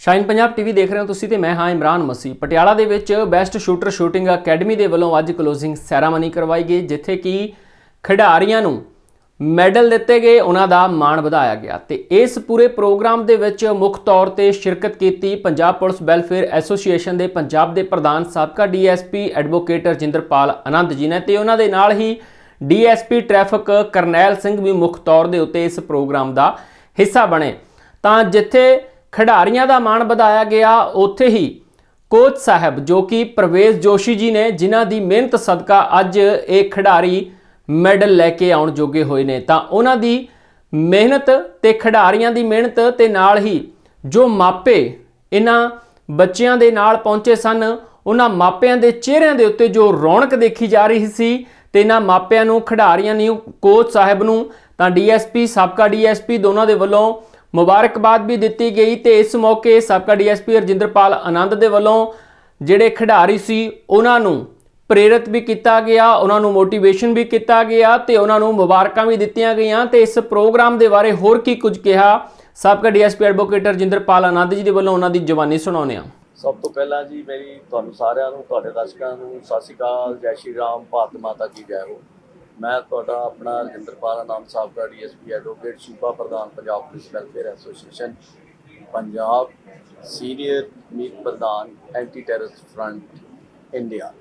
Shine Punjab TV ਦੇਖ ਰਹੇ ਹੋ ਤੁਸੀਂ ਤੇ ਮੈਂ ਹਾਂ ਇਮਰਾਨ ਮਸੀ ਪਟਿਆਲਾ ਦੇ ਵਿੱਚ ਬੈਸਟ ਸ਼ੂਟਰ ਸ਼ੂਟਿੰਗ ਅਕੈਡਮੀ ਦੇ ਵੱਲੋਂ ਅੱਜ ਕਲੋਜ਼ਿੰਗ ਸੈਰਾਮਨੀ ਕਰਵਾਈ ਗਈ, ਜਿੱਥੇ ਕਿ ਖਿਡਾਰੀਆਂ ਨੂੰ ਮੈਡਲ ਦਿੱਤੇ ਗਏ, ਉਹਨਾਂ ਦਾ ਮਾਣ ਵਧਾਇਆ ਗਿਆ ਤੇ ਇਸ ਪੂਰੇ ਪ੍ਰੋਗਰਾਮ ਦੇ ਵਿੱਚ ਮੁੱਖ ਤੌਰ ਤੇ ਸ਼ਿਰਕਤ ਕੀਤੀ ਪੰਜਾਬ ਪੁਲਿਸ ਵੈਲਫੇਅਰ ਐਸੋਸੀਏਸ਼ਨ ਦੇ ਪੰਜਾਬ ਦੇ ਪ੍ਰਧਾਨ ਸਾਬਕਾ ਡੀਐਸਪੀ ਐਡਵੋਕੇਟ ਰਜਿੰਦਰਪਾਲ ਆਨੰਦ ਜੀ ਨੇ ਤੇ ਉਹਨਾਂ ਦੇ ਨਾਲ ਹੀ ਡੀਐਸਪੀ ਟ੍ਰੈਫਿਕ ਕਰਨੈਲ ਸਿੰਘ ਵੀ ਮੁੱਖ ਤੌਰ ਦੇ ਉੱਤੇ ਇਸ ਪ੍ਰੋਗਰਾਮ ਦਾ ਹਿੱਸਾ ਬਣੇ। ਤਾਂ ਜਿੱਥੇ ਖਿਡਾਰੀਆਂ ਦਾ ਮਾਣ ਵਧਾਇਆ ਗਿਆ। ਉੱਥੇ ਹੀ ਕੋਚ ਸਾਹਿਬ, ਜੋ ਕਿ ਪ੍ਰਵੇਸ਼ ਜੋਸ਼ੀ ਜੀ ਨੇ, ਜਿਨ੍ਹਾਂ ਦੀ ਮਿਹਨਤ ਸਦਕਾ ਅੱਜ ਇਹ ਖਿਡਾਰੀ ਮੈਡਲ ਲੈ ਕੇ ਆਉਣ ਜੋਗੇ ਹੋਏ ਨੇ। ਤਾਂ ਉਹਨਾਂ ਦੀ ਮਿਹਨਤ ਤੇ ਖਿਡਾਰੀਆਂ ਦੀ ਮਿਹਨਤ ਤੇ ਨਾਲ ਹੀ ਜੋ ਮਾਪੇ ਇਹਨਾਂ ਬੱਚਿਆਂ ਦੇ ਨਾਲ ਪਹੁੰਚੇ ਸਨ, ਉਹਨਾਂ ਮਾਪਿਆਂ ਦੇ ਚਿਹਰਿਆਂ ਦੇ ਉੱਤੇ ਜੋ ਰੌਣਕ ਦੇਖੀ ਜਾ ਰਹੀ ਸੀ ਤੇ ਇਹਨਾਂ ਮਾਪਿਆਂ ਨੂੰ, ਖਿਡਾਰੀਆਂ ਨੂੰ, ਕੋਚ ਸਾਹਿਬ ਨੂੰ, ਤਾਂ ਡੀਐਸਪੀ, ਸਾਬਕਾ ਡੀਐਸਪੀ ਦੋਨਾਂ ਦੇ ਵੱਲੋਂ ਮੁਬਾਰਕਬਾਦ ਵੀ ਦਿੱਤੀ ਗਈ ਤੇ ਇਸ ਮੌਕੇ ਸਾਬਕਾ ਡੀਐਸਪੀ ਰਜਿੰਦਰਪਾਲ ਆਨੰਦ ਦੇ ਵੱਲੋਂ ਜਿਹੜੇ ਖਿਡਾਰੀ ਸੀ, ਉਹਨਾਂ ਨੂੰ ਪ੍ਰੇਰਿਤ ਵੀ ਕੀਤਾ ਗਿਆ, ਉਹਨਾਂ ਨੂੰ ਮੋਟੀਵੇਸ਼ਨ ਵੀ ਕੀਤਾ ਗਿਆ ਤੇ ਉਹਨਾਂ ਨੂੰ ਮੁਬਾਰਕਾਂ ਵੀ ਦਿੱਤੀਆਂ ਗਈਆਂ ਤੇ ਇਸ ਪ੍ਰੋਗਰਾਮ ਦੇ ਬਾਰੇ ਹੋਰ ਕੀ ਕੁਝ ਕਿਹਾ, ਸਾਬਕਾ ਡੀਐਸਪੀ ਐਡਵੋਕੇਟ ਰਜਿੰਦਰਪਾਲ ਆਨੰਦ ਜੀ ਦੇ ਵੱਲੋਂ ਉਹਨਾਂ ਦੀ ਜਵਾਨੀ ਸੁਣਾਉਂਦੇ ਹਾਂ। ਸਭ ਤੋਂ ਪਹਿਲਾਂ ਜੀ ਮੇਰੀ ਤੁਹਾਨੂੰ ਸਾਰਿਆਂ ਨੂੰ, ਤੁਹਾਡੇ ਦਰਸ਼ਕਾਂ ਨੂੰ ਸਤਿ ਸ਼੍ਰੀ ਅਕਾਲ, ਜੈ ਸ਼੍ਰੀ ਰਾਮ, ਭਾਰਤ ਮਾਤਾ ਕੀ ਜੈ ਹੋ। ਮੈਂ ਤੁਹਾਡਾ ਆਪਣਾ ਰਜਿੰਦਰਪਾਲ ਆਨੰਦ ਸਾਹਿਬ ਦਾ ਡੀਐਸਪੀ ਐਡਵੋਕੇਟ ਸੂਬਾ ਪ੍ਰਧਾਨ, Punjab police welfare association, Punjab senior ਮੀਤ ਪ੍ਰਧਾਨ ਐਂਟੀ ਟੈਰਰਿਸਟ ਫਰੰਟ, ਇੰਡੀਆ।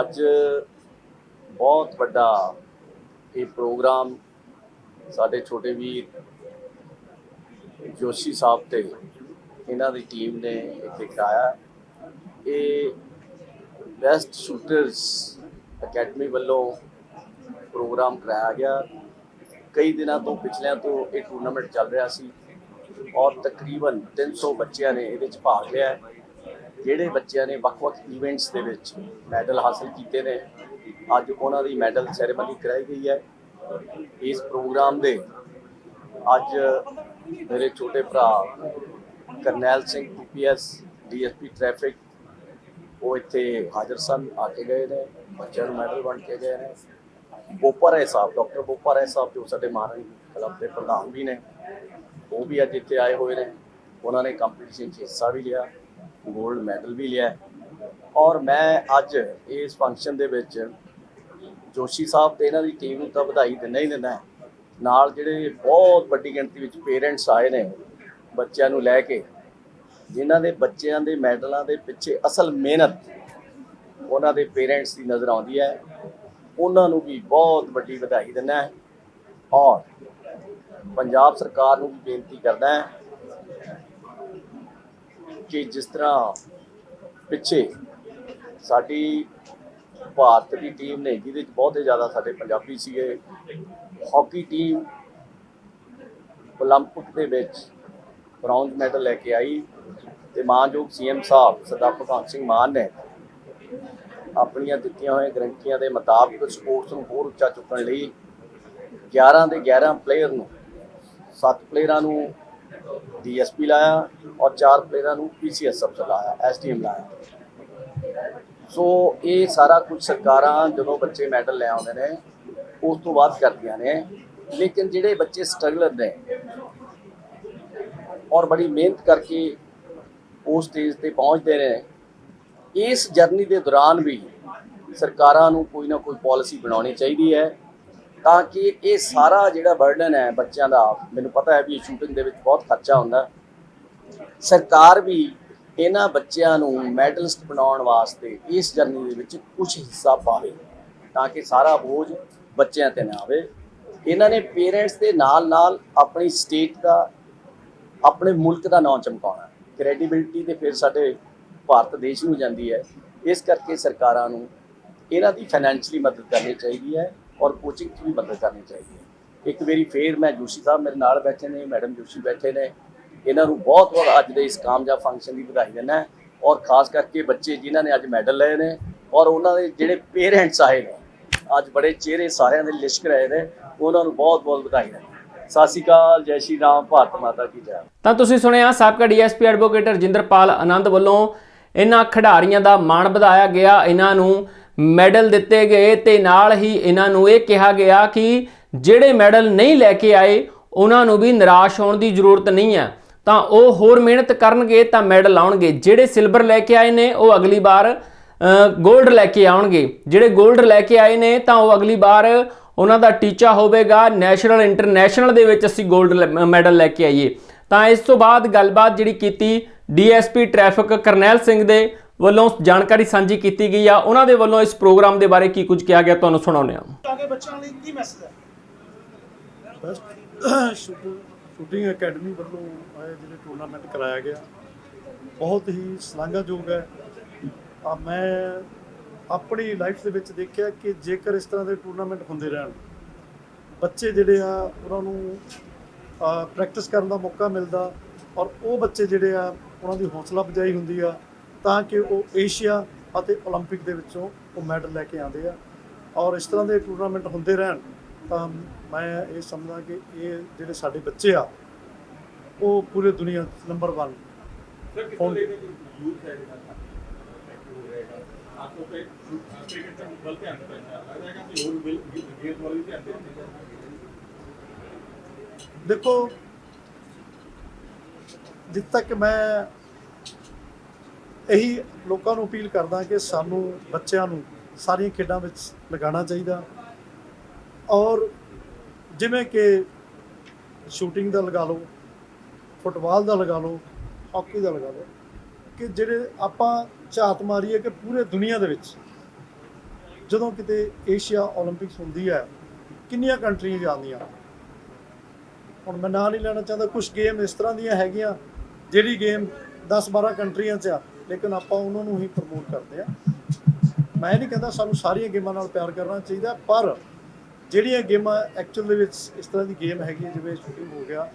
ਅੱਜ ਬਹੁਤ ਵੱਡਾ ਇਹ ਪ੍ਰੋਗਰਾਮ ਸਾਡੇ ਛੋਟੇ ਵੀਰ ਜੋਸ਼ੀ ਸਾਹਿਬ ਤੇ ਇਹਨਾਂ ਦੀ ਟੀਮ ਨੇ ਇੱਥੇ ਕਰਾਇਆ। ਇਹ ਬੈਸਟ ਸ਼ੂਟਰਸ ਅਕੈਡਮੀ ਵੱਲੋਂ ਪ੍ਰੋਗਰਾਮ ਕਰਾਇਆ ਗਿਆ। ਕਈ ਦਿਨਾਂ ਤੋਂ ਪਿਛਲਿਆਂ ਤੋਂ ਇਹ ਟੂਰਨਾਮੈਂਟ ਚੱਲ ਰਿਹਾ ਸੀ ਔਰ ਤਕਰੀਬਨ 300 ਬੱਚਿਆਂ ਨੇ ਇਹਦੇ ਵਿੱਚ ਭਾਗ ਲਿਆ ਜਿਹੜੇ ਬੱਚਿਆਂ ਨੇ ਵੱਖ-ਵੱਖ ਇਵੈਂਟਸ ਦੇ ਵਿੱਚ ਮੈਡਲ ਹਾਸਲ ਕੀਤੇ ਨੇ, ਅੱਜ ਉਹਨਾਂ ਦੀ ਮੈਡਲ ਸੈਰੇਮਨੀ ਕਰਾਈ ਗਈ ਹੈ। ਇਸ ਪ੍ਰੋਗਰਾਮ ਦੇ ਅੱਜ ਮੇਰੇ ਛੋਟੇ ਭਰਾ Karnail Singh PPS DSP traffic, ਉਹ ਇੱਥੇ ਹਾਜ਼ਰ ਸਨ, ਆ ਕੇ ਗਏ ਨੇ, ਬੱਚਿਆਂ ਨੂੰ ਮੈਡਲ ਵੰਡ ਕੇ ਗਏ ਨੇ। ਬੋਪਾ ਰਾਏ ਸਾਹਿਬ, ਡਾਕਟਰ ਬੋਪਾ ਰਾਏ ਸਾਹਿਬ ਜੋ ਸਾਡੇ ਮਾਰਨ ਕਲੱਬ ਦੇ ਪ੍ਰਧਾਨ ਵੀ ਨੇ, ਉਹ ਵੀ ਅੱਜ ਇੱਥੇ ਆਏ ਹੋਏ ਨੇ। ਉਹਨਾਂ ਨੇ ਕੰਪੀਟੀਸ਼ਨ 'ਚ ਹਿੱਸਾ ਵੀ ਲਿਆ 골ਡ ਮੈਡਲ ਵੀ ਲਿਆ। ਔਰ ਮੈਂ ਅੱਜ ਇਸ ਫੰਕਸ਼ਨ ਦੇ ਵਿੱਚ ਜੋਸ਼ੀ ਸਾਹਿਬ ਤੇ ਇਹਨਾਂ ਦੀ ਟੀਮ ਨੂੰ ਤਾਂ ਵਧਾਈ ਦਿੰਦਾ ਹੀ ਦਿੰਦਾ ਨਾਲ ਜਿਹੜੇ ਬਹੁਤ ਵੱਡੀ ਗਿਣਤੀ ਵਿੱਚ ਪੇਰੈਂਟਸ ਆਏ ਨੇ ਬੱਚਿਆਂ ਨੂੰ ਲੈ ਕੇ, ਜਿਨ੍ਹਾਂ ਦੇ ਬੱਚਿਆਂ ਦੇ ਮੈਡਲਾਂ ਦੇ ਪਿੱਛੇ ਅਸਲ ਮਿਹਨਤ ਉਹਨਾਂ ਦੇ ਪੇਰੈਂਟਸ ਦੀ ਨਜ਼ਰ ਆਉਂਦੀ ਹੈ। ਉਹਨਾਂ ਨੂੰ ਵੀ ਬਹੁਤ ਵੱਡੀ ਵਧਾਈ ਦਿੰਦਾ ਹੈ ਔਰ ਪੰਜਾਬ ਸਰਕਾਰ ਨੂੰ ਵੀ ਬੇਨਤੀ ਕਰਦਾ ਹੈ ਕਿ ਜਿਸ ਤਰ੍ਹਾਂ ਪਿੱਛੇ ਸਾਡੀ ਭਾਰਤ ਦੀ ਟੀਮ ਨੇ ਜਿਹਦੇ ਵਿੱਚ ਬਹੁਤ ਹੀ ਜ਼ਿਆਦਾ ਸਾਡੇ ਪੰਜਾਬੀ ਸੀਗੇ ਹਾਕੀ ਟੀਮ 올림픽 ਦੇ ਵਿੱਚ ਬ੍ਰੌਂਜ਼ ਮੈਡਲ ਲੈ ਕੇ ਆਈ ਤੇ ਮਾਨਯੋਗ ਸੀਐਮ ਸਾਹਿਬ ਸਰਦਾਰ ਭਗਵੰਤ ਸਿੰਘ ਮਾਨ ਨੇ ਆਪਣੀਆਂ ਦਿੱਤੀਆਂ ਹੋਈਆਂ ਗਰੰਟੀਆਂ ਦੇ ਮੁਤਾਬਕ ਸਪੋਰਟਸ ਨੂੰ ਹੋਰ ਉੱਚਾ ਚੁੱਕਣ ਲਈ 11 ਦੇ 11 ਪਲੇਅਰ ਨੂੰ 7 ਪਲੇਅਰਾਂ ਨੂੰ ਡੀਐਸਪੀ ਲਾਇਆ ਔਰ 4 ਪਲੇਅਰਾਂ ਨੂੰ ਪੀਸੀਐਸ ਅਫਸਰ ਲਾਇਆ ਐਸਟੀਐਮ ਲਾਇਆ। ਸੋ ਇਹ ਸਾਰਾ ਕੁਝ ਸਰਕਾਰਾਂ ਜਦੋਂ ਬੱਚੇ ਮੈਡਲ ਲੈ ਆਉਂਦੇ ਨੇ, ਉਸ ਤੋਂ ਬਾਅਦ ਕਰਦੀਆਂ ਨੇ। ਲੇਕਿਨ ਜਿਹੜੇ ਬੱਚੇ ਸਟਰਗਲਰ ਨੇ ਔਰ ਬੜੀ ਮਿਹਨਤ ਕਰਕੇ ਉਸ ਸਟੇਜ ਤੇ ਪਹੁੰਚਦੇ ਨੇ ਇਸ ਜਰਨੀ ਦੇ ਦੌਰਾਨ ਵੀ ਸਰਕਾਰਾਂ ਨੂੰ ਕੋਈ ਨਾ ਕੋਈ ਪਾਲਿਸੀ ਬਣਾਉਣੀ ਚਾਹੀਦੀ ਹੈ ਤਾਂ ਕਿ ਇਹ ਸਾਰਾ ਜਿਹੜਾ ਬਰਡਨ ਹੈ ਬੱਚਿਆਂ ਦਾ, ਮੈਨੂੰ ਪਤਾ ਹੈ ਵੀ ਸ਼ੂਟਿੰਗ ਦੇ ਵਿੱਚ ਬਹੁਤ ਖਰਚਾ ਹੁੰਦਾ। ਸਰਕਾਰ ਵੀ ਇਹਨਾਂ ਬੱਚਿਆਂ ਨੂੰ ਮੈਡਲਿਸਟ ਬਣਾਉਣ ਵਾਸਤੇ ਇਸ ਜਰਨੀ ਦੇ ਵਿੱਚ ਕੁਝ ਹਿੱਸਾ ਪਾਵੇ ਤਾਂ ਕਿ ਸਾਰਾ ਬੋਝ ਬੱਚਿਆਂ ਤੇ ਨਾ ਆਵੇ। ਇਹਨਾਂ ਨੇ ਪੇਰੈਂਟਸ ਦੇ ਨਾਲ ਨਾਲ ਆਪਣੀ ਸਟੇਟ ਦਾ, ਆਪਣੇ ਮੁਲਕ ਦਾ ਨਾਮ ਚਮਕਾਉਣਾ। ਕ੍ਰੈਡੀਬਿਲਟੀ ਤੇ ਫਿਰ ਸਾਡੇ ਭਾਰਤ ਦੇਸ਼ ਨੂੰ ਜਾਂਦੀ ਹੈ, ਇਸ ਕਰਕੇ ਸਰਕਾਰਾਂ ਨੂੰ ਇਹਨਾਂ ਦੀ ਫਾਈਨੈਂਸ਼ਲੀ ਮਦਦ ਕਰਨੀ ਚਾਹੀਦੀ ਹੈ ਔਰ ਕੋਚਿੰਗ 'ਚ ਵੀ ਮਦਦ ਕਰਨੀ ਚਾਹੀਦੀ ਹੈ। ਇੱਕ ਵਾਰੀ ਫੇਰ ਮੈਂ ਜੋਸ਼ੀ ਸਾਹਿਬ ਮੇਰੇ ਨਾਲ ਬੈਠੇ ਨੇ, ਮੈਡਮ ਜੋਸ਼ੀ ਬੈਠੇ ਨੇ, ਇਹਨਾਂ ਨੂੰ ਬਹੁਤ ਬਹੁਤ ਅੱਜ ਦੇ ਇਸ ਕਾਮਯਾਬ ਫੰਕਸ਼ਨ ਦੀ ਵਧਾਈ ਦਿੰਦਾ ਔਰ ਖਾਸ ਕਰਕੇ ਬੱਚੇ ਜਿਨ੍ਹਾਂ ਨੇ ਅੱਜ ਮੈਡਲ ਲਏ ਨੇ ਔਰ ਉਹਨਾਂ ਦੇ ਜਿਹੜੇ ਪੇਰੈਂਟਸ ਆਏ ਨੇ, ਅੱਜ ਬੜੇ ਚਿਹਰੇ ਸਾਰਿਆਂ ਦੇ ਲਿਸ਼ਕ ਰਹੇ ਨੇ, ਉਹਨਾਂ ਨੂੰ ਬਹੁਤ ਬਹੁਤ ਵਧਾਈ ਦਿੰਦਾ ਸਤਿ ਸ਼੍ਰੀ ਅਕਾਲ, ਜੈ ਸ਼੍ਰੀ ਰਾਮ, ਭਾਰਤ ਮਾਤਾ ਕੀ ਜੈ। ਤਾਂ ਤੁਸੀਂ ਸੁਣਿਆ ਸਾਬਕਾ ਡੀਐਸਪੀ ਐਡਵੋਕੇਟ ਰਜਿੰਦਰਪਾਲ ਆਨੰਦ ਵੱਲੋਂ ਇਹਨਾਂ ਖਿਡਾਰੀਆਂ ਦਾ ਮਾਣ ਵਧਾਇਆ ਗਿਆ, ਇਹਨਾਂ ਨੂੰ ਮੈਡਲ ਦਿੱਤੇ ਗਏ ਤੇ ਨਾਲ ਹੀ ਇਹਨਾਂ ਨੂੰ ਇਹ ਕਿਹਾ ਗਿਆ ਕਿ ਜਿਹੜੇ ਮੈਡਲ ਨਹੀਂ ਲੈ ਕੇ ਆਏ, ਉਹਨਾਂ ਨੂੰ ਵੀ ਨਿਰਾਸ਼ ਹੋਣ ਦੀ ਜ਼ਰੂਰਤ ਨਹੀਂ ਹੈ। ਤਾਂ ਉਹ ਹੋਰ ਮਿਹਨਤ ਕਰਨਗੇ ਤਾਂ ਮੈਡਲ ਆਉਣਗੇ। ਜਿਹੜੇ ਸਿਲਵਰ ਲੈ ਕੇ ਆਏ ਨੇ, ਉਹ ਅਗਲੀ ਵਾਰ ਗੋਲਡ ਲੈ ਕੇ ਆਉਣਗੇ। ਜਿਹੜੇ ਗੋਲਡ ਲੈ ਕੇ ਆਏ ਨੇ, ਤਾਂ ਉਹ ਅਗਲੀ ਵਾਰ ਉਹਨਾਂ ਦਾ ਟੀਚਾ ਹੋਵੇਗਾ। ਨੈਸ਼ਨਲ, ਇੰਟਰਨੈਸ਼ਨਲ ਦੇ ਵਿੱਚ ਅਸੀਂ 골ਡ ਮੈਡਲ ਲੈ ਕੇ ਆਈਏ। ਤਾਂ ਇਸ ਤੋਂ ਬਾਅਦ ਗੱਲਬਾਤ ਜਿਹੜੀ ਕੀਤੀ ਡੀਐਸਪੀ ਟ੍ਰੈਫਿਕ ਕਰਨੈਲ ਸਿੰਘ ਦੇ ਵੱਲੋਂ ਜਾਣਕਾਰੀ ਸਾਂਝੀ ਕੀਤੀ ਗਈ ਆ। ਉਹਨਾਂ ਦੇ ਵੱਲੋਂ ਇਸ ਪ੍ਰੋਗਰਾਮ ਦੇ ਬਾਰੇ ਕੀ ਕੁਝ ਕਿਹਾ ਗਿਆ ਤੁਹਾਨੂੰ ਸੁਣਾਉਂਦੇ ਹਾਂ। ਆਗੇ ਬੱਚਿਆਂ ਲਈ ਕੀ ਮੈਸੇਜ ਹੈ? ਬੈਸਟ ਸ਼ੂਟਿੰਗ ਅਕੈਡਮੀ ਵੱਲੋਂ ਇਹ ਜਿਹੜੇ ਟੂਰਨਾਮੈਂਟ ਕਰਾਇਆ ਗਿਆ ਬਹੁਤ ਹੀ ਸ਼ਲਾਘਾਯੋਗ ਹੈ। ਆ ਮੈਂ ਆਪਣੀ ਲਾਈਫ ਦੇ ਵਿੱਚ ਦੇਖਿਆ ਕਿ ਜੇਕਰ ਇਸ ਤਰ੍ਹਾਂ ਦੇ ਟੂਰਨਾਮੈਂਟ ਹੁੰਦੇ ਰਹਿਣ ਬੱਚੇ ਜਿਹੜੇ ਆ ਉਹਨਾਂ ਨੂੰ ਪ੍ਰੈਕਟਿਸ ਕਰਨ ਦਾ ਮੌਕਾ ਮਿਲਦਾ ਔਰ ਉਹ ਬੱਚੇ ਜਿਹੜੇ ਆ ਉਹਨਾਂ ਦੀ ਹੌਸਲਾ ਅਫਜ਼ਾਈ ਹੁੰਦੀ ਆ ਤਾਂ ਕਿ ਉਹ ਏਸ਼ੀਆ ਅਤੇ 올림픽 ਦੇ ਵਿੱਚੋਂ ਉਹ ਮੈਡਲ ਲੈ ਕੇ ਆਉਂਦੇ ਆ ਔਰ ਇਸ ਤਰ੍ਹਾਂ ਦੇ ਟੂਰਨਾਮੈਂਟ ਹੁੰਦੇ ਰਹਿਣ ਤਾਂ ਮੈਂ ਇਹ ਸਮਝਦਾ ਕਿ ਇਹ ਜਿਹੜੇ ਸਾਡੇ ਬੱਚੇ ਆ ਉਹ ਪੂਰੇ ਦੁਨੀਆ ਨੰਬਰ 1 ਹੁਣ आपको पे क्रिकेट में बल ध्यान देना है लगता है कि और बिल गेम वाली ध्यान देना ਦੇਖੋ ਜਿੱਥੇ ਤੱਕ ਮੈਂ ਇਹੀ ਲੋਕਾਂ ਨੂੰ ਅਪੀਲ ਕਰਦਾ ਕਿ ਸਾਨੂੰ ਬੱਚਿਆਂ ਨੂੰ ਸਾਰੀਆਂ ਖੇਡਾਂ ਵਿੱਚ ਲਗਾਉਣਾ ਚਾਹੀਦਾ। ਔਰ ਜਿਵੇਂ ਕਿ ਸ਼ੂਟਿੰਗ ਦਾ ਲਗਾ ਲਓ, ਫੁੱਟਬਾਲ ਦਾ ਲਗਾ ਲਓ, ਹਾਕੀ ਦਾ ਲਗਾ ਲਓ, ਕਿ ਜਿਹੜੇ ਆਪਾਂ ਝਾਤ ਮਾਰੀਏ ਕਿ ਪੂਰੇ ਦੁਨੀਆ ਦੇ ਵਿੱਚ ਜਦੋਂ ਕਿਤੇ ਏਸ਼ੀਆ 올림픽ਸ ਹੁੰਦੀ ਹੈ, ਕਿੰਨੀਆਂ ਕੰਟਰੀਆਂ ਜਾਂਦੀਆਂ। ਹੁਣ ਮੈਂ ਨਾਂ ਨਹੀਂ ਲੈਣਾ ਚਾਹੁੰਦਾ ਕੁਝ ਗੇਮ ਇਸ ਤਰ੍ਹਾਂ ਦੀਆਂ ਹੈਗੀਆਂ ਜਿਹੜੀ ਗੇਮ 10-12 ਕੰਟਰੀਆਂ 'ਚ ਆ, ਲੇਕਿਨ ਆਪਾਂ ਉਹਨਾਂ ਨੂੰ ਹੀ ਪ੍ਰਮੋਟ ਕਰਦੇ ਆ। ਮੈਂ ਨਹੀਂ ਕਹਿੰਦਾ ਸਾਨੂੰ ਸਾਰੀਆਂ ਗੇਮਾਂ ਨਾਲ ਪਿਆਰ ਕਰਨਾ ਚਾਹੀਦਾ, ਪਰ ਜਿਹੜੀਆਂ ਗੇਮਾਂ ਐਕਚੁਅਲ ਦੇ ਵਿੱਚ ਇਸ ਤਰ੍ਹਾਂ ਦੀ ਗੇਮ ਹੈਗੀ ਜਿਵੇਂ ਸ਼ੂਟਿੰਗ ਹੋ ਗਿਆ,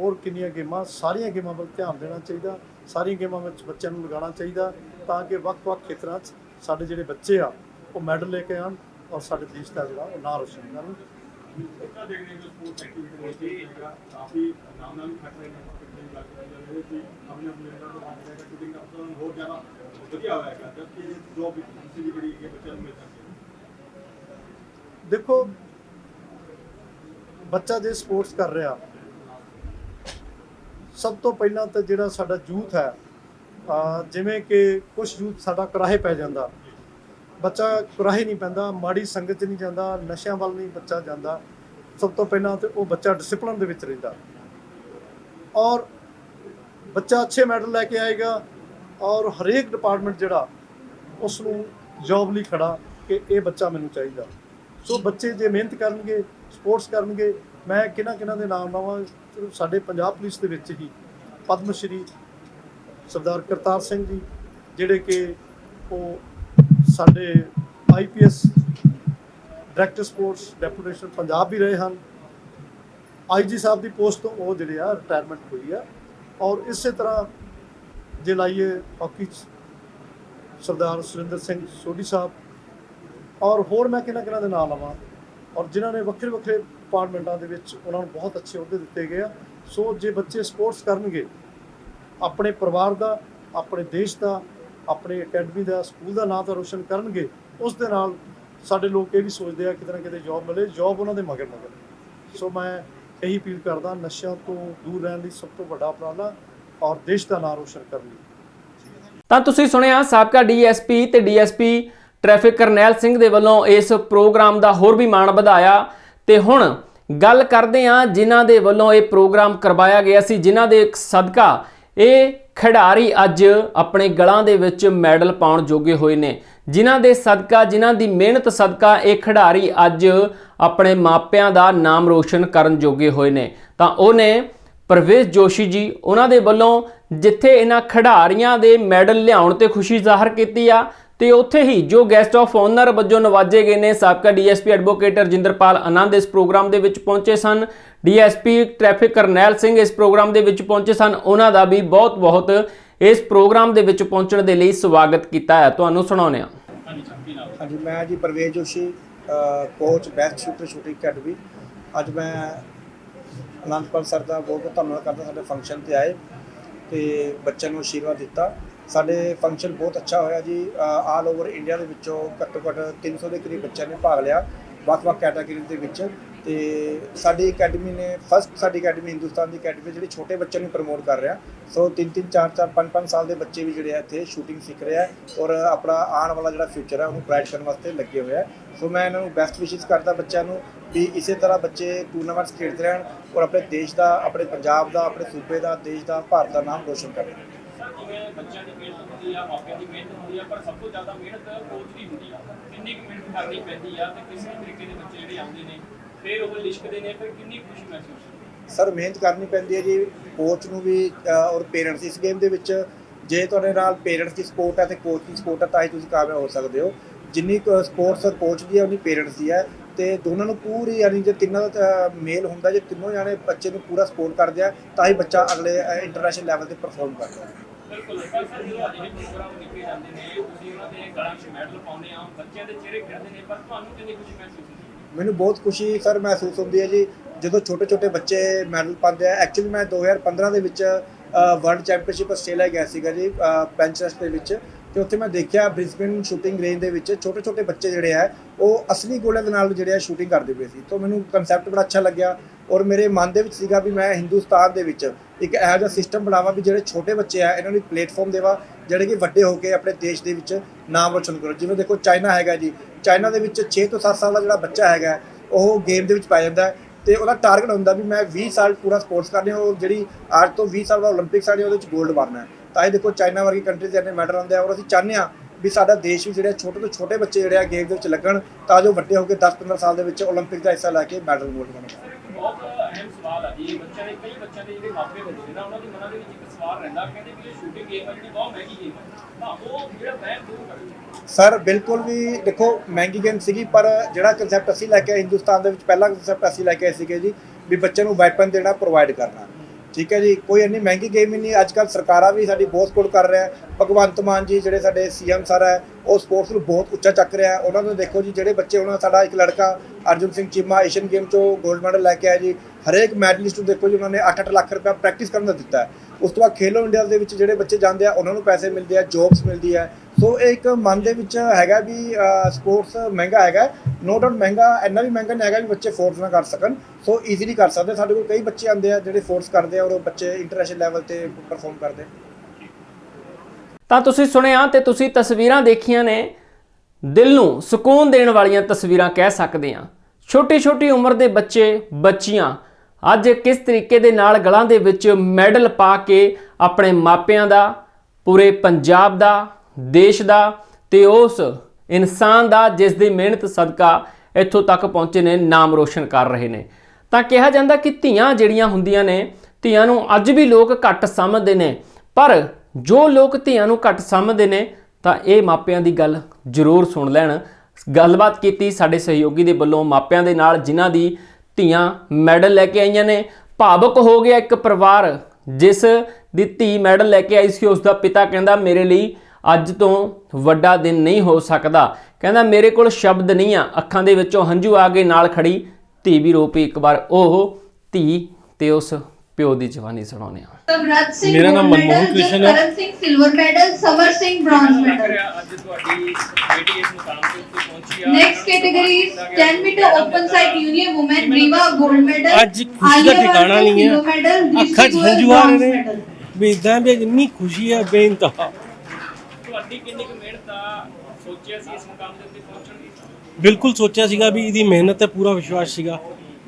ਹੋਰ ਕਿੰਨੀਆਂ ਗੇਮਾਂ, ਸਾਰੀਆਂ ਗੇਮਾਂ ਵੱਲ ਧਿਆਨ ਦੇਣਾ ਚਾਹੀਦਾ, ਸਾਰੀਆਂ ਗੇਮਾਂ ਵਿੱਚ ਬੱਚਿਆਂ ਨੂੰ ਲਗਾਉਣਾ ਚਾਹੀਦਾ, ਤਾਂ ਕਿ ਵੱਖ-ਵੱਖ ਖੇਤਰਾਂ 'ਚ ਸਾਡੇ ਜਿਹੜੇ ਬੱਚੇ ਆ, ਉਹ ਮੈਡਲ ਲੈ ਕੇ ਆਣ ਔਰ ਸਾਡੇ ਦੇਸ਼ ਦਾ ਜਿਹੜਾ ਉਹ ਨਾਂ ਰੋਸ਼ਨ ਕਰਨ। ਇਸ ਤਰ੍ਹਾਂ ਦੇਖਦੇ ਹਾਂ ਐਕਟੀਵਿਟੀ ਕਾਫੀ ਨਾਮ ਨਾਲ ਖੜ ਰਹੇ ਦੇਖੋ, ਬੱਚਾ ਜੇ ਸਪੋਰਟਸ ਕਰ ਰਿਹਾ, ਸਭ ਤੋਂ ਪਹਿਲਾਂ ਤਾਂ ਜਿਹੜਾ ਸਾਡਾ ਯੂਥ ਹੈ ਜਿਵੇਂ ਕਿ ਕੁਝ ਯੂਥ ਸਾਡਾ ਕਰਾਹੇ ਪੈ ਜਾਂਦਾ। ਬੱਚਾ ਕੁਰਾਹੇ ਨਹੀਂ ਪੈਂਦਾ, ਮਾੜੀ ਸੰਗਤ 'ਚ ਨਹੀਂ ਜਾਂਦਾ, ਨਸ਼ਿਆਂ ਵੱਲ ਨਹੀਂ ਬੱਚਾ ਜਾਂਦਾ। ਸਭ ਤੋਂ ਪਹਿਲਾਂ ਤੇ ਉਹ ਬੱਚਾ ਡਿਸਪਲਨ ਦੇ ਵਿੱਚ ਰਹਿੰਦਾ। ਔਰ ਬੱਚਾ ਅੱਛੇ ਮੈਡਲ ਲੈ ਕੇ ਆਏਗਾ ਔਰ ਹਰੇਕ ਡਿਪਾਰਟਮੈਂਟ ਜਿਹੜਾ ਉਸ ਨੂੰ ਜੌਬ ਲਈ ਖੜਾ ਕਿ ਇਹ ਬੱਚਾ ਮੈਨੂੰ ਚਾਹੀਦਾ। ਸੋ ਬੱਚੇ ਜੇ ਮਿਹਨਤ ਕਰਨਗੇ ਸਪੋਰਟਸ ਕਰਨਗੇ, ਮੈਂ ਕਿਹਨਾਂ ਕਿਹਨਾਂ ਦੇ ਨਾਮ ਲਵਾਂ, ਸਾਡੇ ਪੰਜਾਬ ਪੁਲਿਸ ਦੇ ਵਿੱਚ ਹੀ ਪਦਮ ਸ਼੍ਰੀ ਸਰਦਾਰ ਕਰਤਾਰ ਸਿੰਘ ਜੀ, ਜਿਹੜੇ ਕਿ ਉਹ ਸਾਡੇ IPS director sports deputation Punjab ਵੀ ਰਹੇ ਹਨ। ਆਈਜੀ ਸਾਹਿਬ ਦੀ ਪੋਸਟ ਤੋਂ ਉਹ ਜਿਹੜੇ ਆ ਰਿਟਾਇਰਮੈਂਟ ਹੋਈ ਆ। ਔਰ ਇਸੇ ਤਰ੍ਹਾਂ ਜੇ ਲਾਈਏ ਹਾਕੀ ਸਰਦਾਰ ਸੁਰਿੰਦਰ ਸਿੰਘ ਸੋਢੀ ਸਾਹਿਬ ਔਰ ਹੋਰ ਮੈਂ ਕਿਹਨਾਂ ਕਿਹਨਾਂ ਦੇ ਨਾਮ ਲਵਾਂ ਔਰ ਜਿਨ੍ਹਾਂ ਨੇ ਵੱਖਰੇ ਵੱਖਰੇ ਡਿਪਾਰਟਮੈਂਟਾਂ ਦੇ ਵਿੱਚ ਉਹਨਾਂ ਨੂੰ ਬਹੁਤ ਅੱਛੇ ਅਹੁਦੇ ਦਿੱਤੇ ਗਏ ਆ। ਸੋ ਜੇ ਬੱਚੇ ਸਪੋਰਟਸ ਕਰਨਗੇ, ਆਪਣੇ ਪਰਿਵਾਰ ਦਾ, ਆਪਣੇ ਦੇਸ਼ ਦਾ, ਆਪਣੇ ਅਕੈਡਮੀ ਦਾ ਸਕੂਲ ਦਾ ਨਾਮ ਤਾਂ ਰੋਸ਼ਨ ਕਰਨਗੇ, ਉਸ ਦੇ ਨਾਲ ਸਾਡੇ ਲੋਕ ਇਹ ਵੀ ਸੋਚਦੇ ਆ ਕਿਤੇ ਨਾ ਕਿਤੇ ਜੌਬ ਮਿਲੇ ਜੌਬ ਉਹਨਾਂ ਦੇ ਮਗਰ ਮਗਰ ਸੋ ਮੈਂ ਇਹੀ ਅਪੀਲ ਕਰਦਾ ਨਸ਼ਿਆਂ ਤੋਂ ਦੂਰ ਰਹਿਣ ਲਈ ਸਭ ਤੋਂ ਵੱਡਾ ਉਪਰਾਲਾ ਔਰ ਦੇਸ਼ ਦਾ ਨਾਮ ਰੋਸ਼ਨ ਕਰਨ ਲਈ। ਤਾਂ ਤੁਸੀਂ ਸੁਣਿਆ ਸਾਬਕਾ ਡੀਐਸਪੀ ਤੇ ਡੀਐਸਪੀ ਟ੍ਰੈਫਿਕ ਕਰਨੈਲ ਸਿੰਘ ਦੇ ਵੱਲੋਂ ਇਸ ਪ੍ਰੋਗਰਾਮ ਦਾ ਹੋਰ ਵੀ ਮਾਣ ਵਧਾਇਆ ਤੇ ਹੁਣ ਗੱਲ ਕਰਦੇ ਹਾਂ ਜਿਨ੍ਹਾਂ ਦੇ ਵੱਲੋਂ ਇਹ ਪ੍ਰੋਗਰਾਮ ਕਰਵਾਇਆ ਗਿਆ ਸੀ, ਜਿਨ੍ਹਾਂ ਦੇ ਸਦਕਾ ਇਹ ਖਿਡਾਰੀ ਅੱਜ ਆਪਣੇ ਗਲਾਂ ਦੇ ਵਿੱਚ ਮੈਡਲ ਪਾਉਣ ਜੋਗੇ ਹੋਏ ਨੇ। ਜਿਨ੍ਹਾਂ ਦੇ ਸਦਕਾ, ਜਿਨ੍ਹਾਂ ਦੀ ਮਿਹਨਤ ਸਦਕਾ ਇਹ ਖਿਡਾਰੀ ਅੱਜ ਆਪਣੇ ਮਾਪਿਆਂ ਦਾ ਨਾਮ ਰੋਸ਼ਨ ਕਰਨ ਜੋਗੇ ਹੋਏ ਨੇ। ਤਾਂ ਉਹਨੇ ਪ੍ਰਵੇਸ਼ ਜੋਸ਼ੀ ਜੀ, ਉਹਨਾਂ ਦੇ ਵੱਲੋਂ ਜਿੱਥੇ ਇਹਨਾਂ ਖਿਡਾਰੀਆਂ ਦੇ ਮੈਡਲ ਲਿਆਉਣ ਤੇ ਖੁਸ਼ੀ ਜ਼ਾਹਰ ਕੀਤੀ ਆ ਤੇ ਉੱਥੇ ਹੀ ਜੋ ਗੈਸਟ ਆਫ ਆਨਰ ਵਜੋਂ ਨਵਾਜੇ ਗਏ ਨੇ, ਸਾਬਕਾ ਡੀਐਸਪੀ ਐਡਵੋਕੇਟ ਰਜਿੰਦਰਪਾਲ ਆਨੰਦ ਇਸ ਪ੍ਰੋਗਰਾਮ ਦੇ ਵਿੱਚ ਪਹੁੰਚੇ ਸਨ। ਡੀਐਸਪੀ ਟ੍ਰੈਫਿਕ ਕਰਨੈਲ ਸਿੰਘ ਇਸ ਪ੍ਰੋਗਰਾਮ ਦੇ ਵਿੱਚ ਪਹੁੰਚੇ ਸਨ। ਉਹਨਾਂ ਦਾ ਵੀ ਬਹੁਤ-ਬਹੁਤ ਇਸ ਪ੍ਰੋਗਰਾਮ ਦੇ ਵਿੱਚ ਪਹੁੰਚਣ ਦੇ ਲਈ ਸਵਾਗਤ ਕੀਤਾ ਹੈ। ਤੁਹਾਨੂੰ ਸੁਣਾਉਂਦੇ ਹਾਂ। ਹਾਂਜੀ, ਮੈਂ ਜੀ Parvesh Joshi coach best shooter shooting academy ਅੱਜ ਮੈਂ ਅਨੰਦਪੁਰ ਸਰ ਦਾ ਬਹੁਤ ਬਹੁਤ ਧੰਨਵਾਦ ਕਰਦਾ। ਸਾਡੇ ਫੰਕਸ਼ਨ ਤੇ ਆਏ ਤੇ ਬੱਚਿਆਂ ਨੂੰ ਆਸ਼ੀਰਵਾਦ ਦਿੱਤਾ। ਸਾਡੇ ਫੰਕਸ਼ਨ ਬਹੁਤ ਅੱਛਾ ਹੋਇਆ ਜੀ। ਆਲ ਓਵਰ ਇੰਡੀਆ ਦੇ ਵਿੱਚੋਂ ਘੱਟੋ ਘੱਟ 300 ਦੇ ਕਰੀਬ ਬੱਚਿਆਂ ਨੇ ਭਾਗ ਲਿਆ, ਵੱਖ-ਵੱਖ ਕੈਟਾਗਰੀ ਦੇ ਵਿੱਚ। ਤੇ ਸਾਡੀ ਅਕੈਡਮੀ ਨੇ ਫਸਟ ਸਾਡੀ ਅਕੈਡਮੀ ਹਿੰਦੁਸਤਾਨ ਦੀ ਅਕੈਡਮੀ ਜਿਹੜੀ ਛੋਟੇ ਬੱਚਿਆਂ ਨੂੰ ਪ੍ਰਮੋਟ ਕਰ ਰਿਹਾ। ਸੋ 3 3 4 4 5 5 ਸਾਲ ਦੇ ਬੱਚੇ ਵੀ ਜਿਹੜੇ ਆ ਇੱਥੇ ਸ਼ੂਟਿੰਗ ਸਿੱਖ ਰਹੇ ਆ ਔਰ ਆਪਣਾ ਆਉਣ ਵਾਲਾ ਜਿਹੜਾ ਫਿਊਚਰ ਹੈ, ਉਹਨੂੰ ਬ੍ਰਾਈਟ ਕਰਨ ਵਾਸਤੇ ਲੱਗੇ ਹੋਏ ਆ। ਸੋ ਮੈਂ ਇਹਨਾਂ ਨੂੰ ਬੈਸਟ ਵਿਸ਼ੇਸ ਕਰਦਾ ਬੱਚਿਆਂ ਨੂੰ ਵੀ ਇਸੇ ਤਰ੍ਹਾਂ ਬੱਚੇ ਟੂਰਨਾਮੈਂਟਸ ਖੇਡਦੇ ਰਹਿਣ ਔਰ ਆਪਣੇ ਦੇਸ਼ ਦਾ, ਆਪਣੇ ਪੰਜਾਬ ਦਾ, ਆਪਣੇ ਸੂਬੇ ਦਾ, ਦੇਸ਼ ਦਾ, ਭਾਰਤ ਦਾ ਨਾਮ ਰੋਸ਼ਨ ਕਰਨ। ਸਰ ਜਿਵੇਂ ਬੱਚਿਆਂ ਦੀ ਮਿਹਨਤ ਹੁੰਦੀ ਆ, ਮਾਪਿਆਂ ਦੀ ਮਿਹਨਤ ਹੁੰਦੀ ਆ, ਪਰ ਸਭ ਤੋਂ ਜ਼ਿਆਦਾ ਮਿਹਨਤ ਕੋਚ ਦੀ ਹੁੰਦੀ ਆ। ਕਿੰਨੀ ਕੁ ਮਿਹਨਤ ਕਰਨੀ ਪੈਂਦੀ ਆ ਤੇ ਕਿਸੇ ਤਰੀਕੇ ਦੇ ਬੱਚੇ ਜਿਹੜੇ ਆਉਂਦੇ ਨੇ, ਫਿਰ ਉਹ ਲਿਸ਼ਕਦੇ ਨੇ, ਫਿਰ ਕਿੰਨੀ ਖੁਸ਼ੀ ਮਹਿਸੂਸ ਹੁੰਦੀ ਹੈ ਸਰ, ਮਿਹਨਤ ਕਰਨੀ ਪੈਂਦੀ ਹੈ ਜੀ ਕੋਚ ਨੂੰ ਵੀ ਔਰ ਪੇਰੈਂਟਸ ਇਸ ਗੇਮ ਦੇ ਵਿੱਚ, ਜੇ ਤੁਹਾਡੇ ਨਾਲ ਪੇਰੈਂਟਸ ਦੀ ਸਪੋਰਟ ਹੈ ਤੇ ਕੋਚ ਦੀ ਸਪੋਰਟ ਹੈ ਤਾਂ ਹੀ ਤੁਸੀਂ ਕਾਮਯਾਬ ਹੋ ਸਕਦੇ ਹੋ। ਜਿੰਨੀ ਸਪੋਰਟਸ ਕੋਚ ਦੀ ਹੈ ਉਨੀ ਪੇਰੈਂਟਸ ਦੀ ਹੈ ਤੇ ਦੋਨਾਂ ਨੂੰ ਪੂਰੀ, ਯਾਨੀ ਜੇ ਤਿੰਨਾਂ ਦਾ ਮੇਲ ਹੁੰਦਾ, ਜੇ ਤਿੰਨੋਂ ਜਾਣੇ ਬੱਚੇ ਨੂੰ ਪੂਰਾ ਸਪੋਰਟ ਕਰਦੇ ਆ, ਤਾਂ ਹੀ ਬੱਚਾ ਅਗਲੇ ਇੰਟਰਨੈਸ਼ਨਲ ਲੈਵਲ ਤੇ ਪਰਫਾਰਮ ਕਰਦਾ। ਹੈ ਬਿਲਕੁਲ ਪਰ ਸਰ ਜਦੋਂ ਅਜਿਹੇ ਪ੍ਰੋਗਰਾਮ ਨਿਕਲੇ ਜਾਂਦੇ ਨੇ, ਤੁਸੀਂ ਉਹਨਾਂ ਦੇ ਗਲਾਂ 'ਚ ਮੈਡਲ ਪਾਉਂਦੇ ਆ, ਬੱਚਿਆਂ ਦੇ ਚਿਹਰੇ ਖਿੜਦੇ ਨੇ, ਪਰ ਤੁਹਾਨੂੰ ਕਿੰਨੀ ਖੁਸ਼ੀ ਮਹਿਸੂਸ ਹੁੰਦੀ ਹੈ? ਮੈਨੂੰ ਬਹੁਤ ਖੁਸ਼ੀ ਸਰ ਮਹਿਸੂਸ ਹੁੰਦੀ ਹੈ ਜੀ। ਜਦੋਂ ਛੋਟੇ ਛੋਟੇ ਬੱਚੇ ਮੈਡਲ ਪਾਉਂਦੇ ਆ ਐਕਚੁਅਲੀ ਮੈਂ 2015 ਦੇ ਵਿੱਚ ਵਰਲਡ ਚੈਂਪੀਅਨਸ਼ਿਪ ਆਸਟ੍ਰੇਲੀਆ ਗਿਆ ਸੀਗਾ ਜੀ ਪੈਂਚਰਸ ਦੇ ਵਿੱਚ। ਤੇ ਉੱਥੇ ਮੈਂ ਦੇਖਿਆ ਬ੍ਰਿਸਬਨ ਸ਼ੂਟਿੰਗ ਰੇਂਜ ਦੇ ਵਿੱਚ ਛੋਟੇ ਛੋਟੇ ਬੱਚੇ ਜਿਹੜੇ ਆ, ਉਹ ਅਸਲੀ ਗੋਲਿਆਂ ਦੇ ਨਾਲ ਜਿਹੜੇ ਆ ਸ਼ੂਟਿੰਗ ਕਰਦੇ ਪਏ ਸੀ। ਤੋਂ ਮੈਨੂੰ ਕਨਸੈਪਟ ਬੜਾ ਅੱਛਾ ਲੱਗਿਆ ਔਰ ਮੇਰੇ ਮਨ ਦੇ ਵਿੱਚ ਸੀਗਾ ਵੀ ਮੈਂ ਹਿੰਦੁਸਤਾਨ ਦੇ ਵਿੱਚ ਇੱਕ ਇਹੋ ਜਿਹਾ ਸਿਸਟਮ ਬਣਾਵਾ ਵੀ ਜਿਹੜੇ ਛੋਟੇ ਬੱਚੇ ਆ, ਇਹਨਾਂ ਨੂੰ ਪਲੇਟਫਾਰਮ ਦੇਵਾ, ਜਿਹੜੇ ਕਿ ਵੱਡੇ ਹੋ ਕੇ ਆਪਣੇ ਦੇਸ਼ ਦੇ ਵਿੱਚ ਨਾਮ ਰੋਸ਼ਨ ਕਰੋ ਜਿਵੇਂ ਦੇਖੋ ਚਾਈਨਾ ਹੈਗਾ ਜੀ। ਚਾਈਨਾ ਦੇ ਵਿੱਚ 6 ਤੋਂ 7 ਸਾਲ ਦਾ ਜਿਹੜਾ ਬੱਚਾ ਹੈਗਾ, ਉਹ ਗੇਮ ਦੇ ਵਿੱਚ ਪਾਇਆ ਜਾਂਦਾ ਤੇ ਉਹਦਾ ਟਾਰਗੇਟ ਹੁੰਦਾ ਵੀ ਮੈਂ 20 ਸਾਲ ਪੂਰਾ ਸਪੋਰਟਸ ਕਰਨੇ ਉਹ ਜਿਹੜੀ ਅੱਜ ਤੋਂ 20 ਸਾਲ ਬਾਅਦ 올림픽ਸ ਆਣੀ ਉਹਦੇ ਵਿੱਚ ਗੋਲਡ ਮਾਰਨਾ ਹੈ। ਤਾਂ ਇਹ ਦੇਖੋ ਚਾਈਨਾ ਵਰਗੀ ਕੰਟਰੀ ਦੇ ਮੈਡਲ ਆਉਂਦੇ ਆ, ਔਰ ਅਸੀਂ ਚਾਹੁੰਦੇ ਆ ਵੀ ਸਾਡਾ ਦੇਸ਼ ਵੀ ਜਿਹੜੇ ਛੋਟੇ ਤੋਂ ਛੋਟੇ ਬੱਚੇ ਜਿਹੜੇ ਆ ਗੇਮ ਦੇ ਵਿੱਚ ਲੱਗਣ, ਤਾਂ ਜੋ ਵੱਡੇ ਹੋ ਕੇ 10-15 ਸਾਲ ਦੇ ਵਿੱਚ 올림픽 ਦਾ ਹਿੱਸਾ ਲੈ ਕੇ ਮੈਡਲ ਗੋਲਡ ਬਣਨ। ਸਵਾਲ ਆ। ਜੀ ਬੱਚਿਆਂ ਦੇ ਕਈ ਬੱਚਿਆਂ ਦੇ ਜਿਹੜੇ ਮਾਪੇ ਹੁੰਦੇ ਨੇ ਨਾ, ਉਹਨਾਂ ਦੇ ਮਨਾਂ ਦੇ ਵਿੱਚ ਇੱਕ ਸਵਾਲ ਰਹਿੰਦਾ, ਕਹਿੰਦੇ ਵੀ ਇਹ ਸ਼ੂਟਿੰਗ ਗੇਮ ਆ ਜਿਹੜੀ ਬਹੁਤ ਮਹਿੰਗੀ ਗੇਮ ਆ। ਤਾਂ ਉਹ ਜਿਹੜਾ ਵਹਿਮ ਦੂਰ ਕਰੋ ਸਰ, ਬਿਲਕੁਲ ਵੀ ਦੇਖੋ, ਮਹਿੰਗੀ ਗੇਮ ਸੀਗੀ, ਪਰ ਜਿਹੜਾ ਕਨਸੈਪਟ ਅਸੀਂ ਲੈ ਕੇ ਆਏ ਹਿੰਦੁਸਤਾਨ ਦੇ ਵਿੱਚ, ਪਹਿਲਾ ਕਨਸੈਪਟ ਅਸੀਂ ਲੈ ਕੇ ਆਏ ਸੀਗੇ ਜੀ, ਵੀ ਬੱਚੇ ਨੂੰ ਵੈਪਨ ਦੇਣਾ ਪ੍ਰੋਵਾਈਡ ਕਰਨਾ। ਠੀਕ ਹੈ ਜੀ, ਕੋਈ ਇੰਨੀ ਮਹਿੰਗੀ ਗੇਮ ਹੀ ਨਹੀਂ ਅੱਜ ਕੱਲ੍ਹ ਸਰਕਾਰਾਂ ਵੀ ਸਾਡੀ ਬਹੁਤ ਸਪੋਰਟ ਕਰ ਰਿਹਾ ਭਗਵੰਤ ਮਾਨ ਜੀ, ਜਿਹੜੇ ਸਾਡੇ ਸੀਐਮ ਸਰ ਹੈ, ਉਹ ਸਪੋਰਟਸ ਨੂੰ ਬਹੁਤ ਉੱਚਾ ਚੱਕ ਰਿਹਾ ਉਹਨਾਂ ਨੂੰ ਦੇਖੋ ਜੀ, ਜਿਹੜੇ ਬੱਚੇ, ਉਹਨਾਂ ਸਾਡਾ ਇੱਕ ਲੜਕਾ ਅਰਜੁਨ ਸਿੰਘ ਚੀਮਾ ਏਸ਼ੀਅਨ ਗੇਮ ਚੋਂ 골ਡ ਮੈਡਲ ਲੈ ਕੇ ਆਇਆ ਜੀ। ਹਰੇਕ ਮੈਡਲਿਸਟ ਨੂੰ ਦੇਖੋ ਜੀ, ਉਹਨਾਂ ਨੇ 8-8 ਲੱਖ ਰੁਪਏ ਪ੍ਰੈਕਟਿਸ ਕਰਨ ਦਾ ਦਿੱਤਾ ਉਸ ਤੋਂ ਬਾਅਦ ਖੇਲੋ ਇੰਡੀਆ ਦੇ ਵਿੱਚ ਜਿਹੜੇ ਬੱਚੇ ਜਾਂਦੇ ਆ, ਉਹਨਾਂ ਨੂੰ ਪੈਸੇ ਮਿਲਦੇ ਆ ਜੌਬਸ ਮਿਲਦੀ ਹੈ। ਸੋ ਇਹ ਇੱਕ ਮਨ ਦੇ ਵਿੱਚ ਹੈਗਾ ਵੀ ਸਪੋਰਟਸ ਮਹਿੰਗਾ ਹੈਗਾ ਨੋ ਡਾਊਟ ਮਹਿੰਗਾ, ਇੰਨਾ ਵੀ ਮਹਿੰਗਾ ਨਹੀਂ ਹੈਗਾ ਵੀ ਬੱਚੇ ਫੋਰਸ ਨਾ ਕਰ ਸਕਣ। ਸੋ ਈਜ਼ੀਲੀ ਕਰ ਸਕਦੇ ਸਾਡੇ ਕੋਲ ਕਈ ਬੱਚੇ ਆਉਂਦੇ ਆ ਜਿਹੜੇ ਫੋਰਸ ਕਰਦੇ ਆ ਔਰ ਉਹ ਬੱਚੇ ਇੰਟਰਨੈਸ਼ਨਲ ਲੈਵਲ ਤੇ ਪਰਫਾਰਮ ਕਰਦੇ ਤਾਂ ਤੁਸੀਂ ਸੁਣਿਆ ਤੇ ਤੁਸੀਂ ਤਸਵੀਰਾਂ ਦੇਖੀਆਂ ਨੇ। ਦਿਲ ਨੂੰ ਸਕੂਨ ਦੇਣ ਵਾਲੀਆਂ ਤਸਵੀਰਾਂ ਕਹਿ ਸਕਦੇ ਹਾਂ। ਛੋਟੀ ਛੋਟੀ ਉਮਰ ਦੇ ਬੱਚੇ, ਬੱਚੀਆਂ, ਅੱਜ ਕਿਸ ਤਰੀਕੇ ਦੇ ਨਾਲ ਗਲਾਂ ਦੇ ਵਿੱਚ ਮੈਡਲ ਪਾ ਕੇ ਆਪਣੇ ਮਾਪਿਆਂ ਦਾ, ਪੂਰੇ ਪੰਜਾਬ ਦਾ, ਦੇਸ਼ ਦਾ ਤੇ ਉਸ ਇਨਸਾਨ ਦਾ ਜਿਸ ਦੀ ਮਿਹਨਤ, ਸਦਕਾ ਇੱਥੋਂ ਤੱਕ ਪਹੁੰਚੇ ਨੇ, ਨਾਮ ਰੋਸ਼ਨ ਕਰ ਰਹੇ ਨੇ। ਤਾਂ ਕਿਹਾ ਜਾਂਦਾ ਕਿ ਧੀਆਂ ਜਿਹੜੀਆਂ ਹੁੰਦੀਆਂ ਨੇ, ਧੀਆਂ ਨੂੰ ਅੱਜ ਵੀ ਲੋਕ ਘੱਟ ਸਮਝਦੇ ਨੇ। ਪਰ ਜੋ ਲੋਕ ਧੀਆਂ ਨੂੰ ਘੱਟ ਸਮਝਦੇ ਨੇ, ਤਾਂ ਇਹ ਮਾਪਿਆਂ ਦੀ ਗੱਲ ਜ਼ਰੂਰ ਸੁਣ ਲੈਣ। ਗੱਲਬਾਤ ਕੀਤੀ ਸਾਡੇ ਸਹਿਯੋਗੀ ਦੇ ਵੱਲੋਂ ਮਾਪਿਆਂ ਦੇ ਨਾਲ ਜਿਨ੍ਹਾਂ ਦੀ ਧੀਆਂ ਮੈਡਲ ਲੈ ਕੇ ਆਈਆਂ ਨੇ। ਭਾਵੁਕ ਹੋ ਗਿਆ ਇੱਕ ਪਰਿਵਾਰ ਜਿਸ ਦੀ ਧੀ ਮੈਡਲ ਲੈ ਕੇ ਆਈ ਸੀ ਉਸ ਦਾ ਪਿਤਾ ਕਹਿੰਦਾ ਮੇਰੇ ਲਈ ਅੱਜ ਤੋਂ ਵੱਡਾ ਦਿਨ ਨਹੀਂ ਹੋ ਸਕਦਾ। ਕਹਿੰਦਾ ਮੇਰੇ ਕੋਲ ਸ਼ਬਦ ਨਹੀਂ ਆ। ਅੱਖਾਂ ਦੇ ਵਿੱਚੋਂ ਹੰਝੂ ਆ ਗਏ ਨਾਲ ਖੜੀ ਧੀ ਵੀ ਰੋ ਪਈ। ਇੱਕ ਵਾਰ ਉਹ ਧੀ ਤੇ ਉਸ ਪਿਓ ਦੀ ਜਵਾਨੀ ਸੁਣਾਉਂਦੇ ਆ ਸਿੰਘ ਮੇਰਾ ਨਾਮ ਮਨਮੋਹਨ ਕ੍ਰਿਸ਼ਨ ਹੈ। Jaskaran Singh silver medal Samar Singh bronze medal ਅੱਜ ਤੁਹਾਡੀ ਬੇਟੀ ਇਸ ਮੁਕਾਮ Next category is 10 metre open side union women Riva gold medal ਅੱਜ ਖੁਸ਼ੀ ਦਾ ਠਿਕਾਣਾ ਨਹੀਂ ਹੈ ਅੱਖਾਂ 'ਚ ਹੰਝੂ ਆ ਰਹੇ ਨੇ ਵੀ ਇਦਾਂ ਵੀ ਇੰਨੀ ਖੁਸ਼ੀ ਹੈ ਬੇਇੰਤਹਾ ਤੁਹਾਡੀ ਕਿੰਨੀ ਕੁ ਮਿਹਨਤ ਆ ਸੋਚਿਆ ਸੀ ਇਸ ਮੁਕਾਮ ਦੇ ਉੱਤੇ ਪਹੁੰਚਣ ਦੀ ਬਿਲਕੁਲ ਸੋਚਿਆ ਸੀਗਾ ਵੀ ਇਹਦੀ ਮਿਹਨਤ ਤੇ ਪੂਰਾ ਵਿਸ਼ਵਾਸ ਸੀਗਾ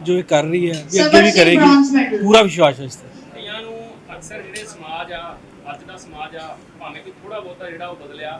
ਜੋ ਇਹ ਕਰ ਰਹੀ ਹੈ ਵੀ ਸਬਰ ਅੱਗੇ ਵੀ ਸਿੰਘ ਕਰੇਗੀ bronze medal। ਪੂਰਾ ਵਿਸ਼ਵਾਸ ਹੈ ਇਸ ਤੇ ਧੀਆਂ ਨੂੰ ਅਕਸਰ ਜਿਹੜੇ ਸਮਾਜ ਆ ਅੱਜ ਦਾ ਸਮਾਜ ਆ ਭਾਵੇਂ ਕਿ ਥੋੜਾ ਬਹੁਤਾ ਜਿਹੜਾ ਉਹ ਬਦਲਿਆ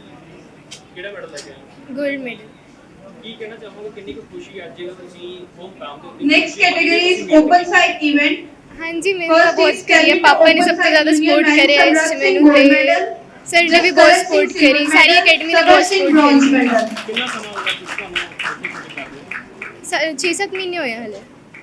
ਕਿਹੜਾ ਮੈਡਲ ਲੈ ਕੇ ਆਏ ਗੋਲਡ ਮੈਡਲ ਕੀ ਕਹਿਣਾ ਚਾਹੋਗੇ ਕਿੰਨੀ ਕੁ ਖੁਸ਼ੀ ਅੱਜ ਤੁਸੀਂ ਉਹ ਮੁਕਾਮ ਦੇ ਉੱਤੇ next category is open side event ਹਾਂਜੀ ਮੈਨੂੰ ਤਾਂ First ਬਹੁਤ is ਕਰੀ ਹੈ Kelvin ਪਾਪਾ ਨੇ Open ਸਭ ਤੋਂ Side ਜ਼ਿਆਦਾ Junior ਸਪੋਰਟ Man, ਕਰਿਆ ਇਸ Samrat ਚ Singh ਮੈਨੂੰ gold ਤੇ medal, ਸਰ ਨੇ ਵੀ ਬਹੁਤ Jaskarant ਸਪੋਰਟ Singh ਕਰੀ silver ਸਾਰੀ medal, ਅਕੈਡਮੀ ਨੇ Sabra ਬਹੁਤ Singh ਸਪੋਰਟ bronze ਕਰੀ medal ਕਿੰਨਾ ਸਮਾਂ ਹੋ ਗਿਆ ਤੁਸੀਂ ਤੁਹਾਨੂੰ ਇੱਥੇ ਸ਼ੂਟਿੰਗ ਕਰਦੇ ਹੋ ਛੇ ਸੱਤ ਮਹੀਨੇ ਹੋਏ ਆ ਹਲੇ